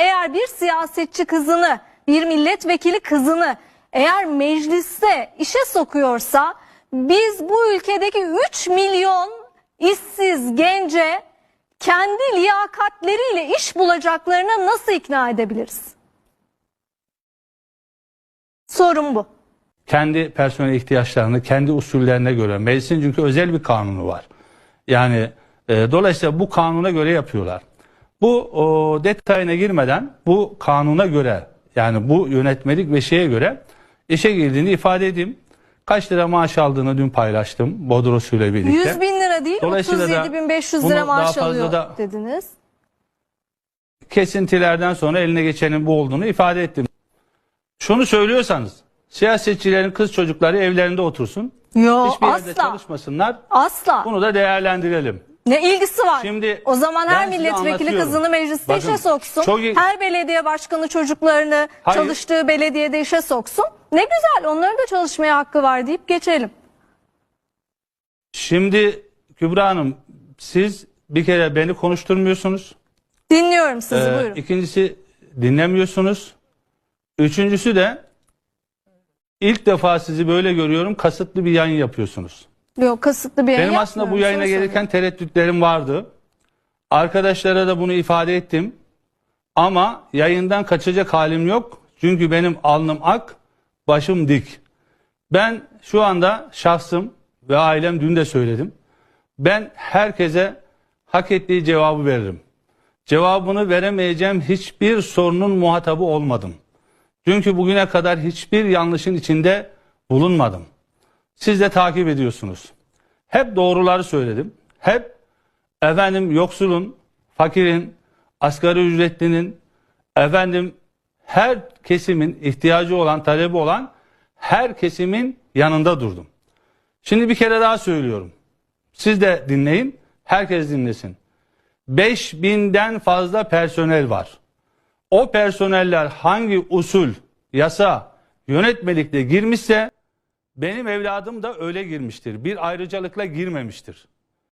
Eğer bir siyasetçi kızını, bir milletvekili kızını eğer mecliste işe sokuyorsa biz bu ülkedeki 3 milyon işsiz gence kendi liyakatleriyle iş bulacaklarına nasıl ikna edebiliriz? Sorun bu. kendi personel ihtiyaçlarını kendi usullerine göre meclisin çünkü özel bir kanunu var. Yani e, dolayısıyla bu kanuna göre yapıyorlar. Bu o, detayına girmeden bu kanuna göre yani bu yönetmelik ve şeye göre işe girdiğini ifade edeyim. Kaç lira maaş aldığını dün paylaştım Bodros'uyla birlikte. 100 bin lira değil Dolayısıyla da 37 bin 500 bunu lira maaş alıyor da- dediniz. kesintilerden sonra eline geçenin bu olduğunu ifade ettim. Şunu söylüyorsanız siyasetçilerin kız çocukları evlerinde otursun. Yok Hiçbir yerde asla. çalışmasınlar. Asla. Bunu da değerlendirelim. Ne ilgisi var? Şimdi o zaman her ben size milletvekili anlatıyorum. kızını mecliste Bakın, işe soksun. çok iyi- Her belediye başkanı çocuklarını Hayır. çalıştığı belediyede işe soksun. Ne güzel onların da çalışmaya hakkı var deyip geçelim. Şimdi Kübra Hanım siz bir kere beni konuşturmuyorsunuz. Dinliyorum sizi Ee, buyurun. İkincisi dinlemiyorsunuz. Üçüncüsü de ilk defa sizi böyle görüyorum kasıtlı bir yayın yapıyorsunuz. Yok kasıtlı bir yayın Benim aslında bu yapmıyorum, yayına soru gelirken tereddütlerim vardı. Arkadaşlara da bunu ifade ettim. Ama yayından kaçacak halim yok. Çünkü benim alnım ak, başım dik. Ben şu anda şahsım ve ailem dün de söyledim. Ben herkese hak ettiği cevabı veririm. Cevabını veremeyeceğim hiçbir sorunun muhatabı olmadım. Çünkü bugüne kadar hiçbir yanlışın içinde bulunmadım. Siz de takip ediyorsunuz. Hep doğruları söyledim. Hep efendim yoksulun, fakirin, asgari ücretlinin, efendim her kesimin ihtiyacı olan, talebi olan her kesimin yanında durdum. Şimdi bir kere daha söylüyorum. Siz de dinleyin, herkes dinlesin. 5000'den fazla personel var. O personeller hangi usul, yasa, yönetmelikle girmişse benim evladım da öyle girmiştir. Bir ayrıcalıkla girmemiştir.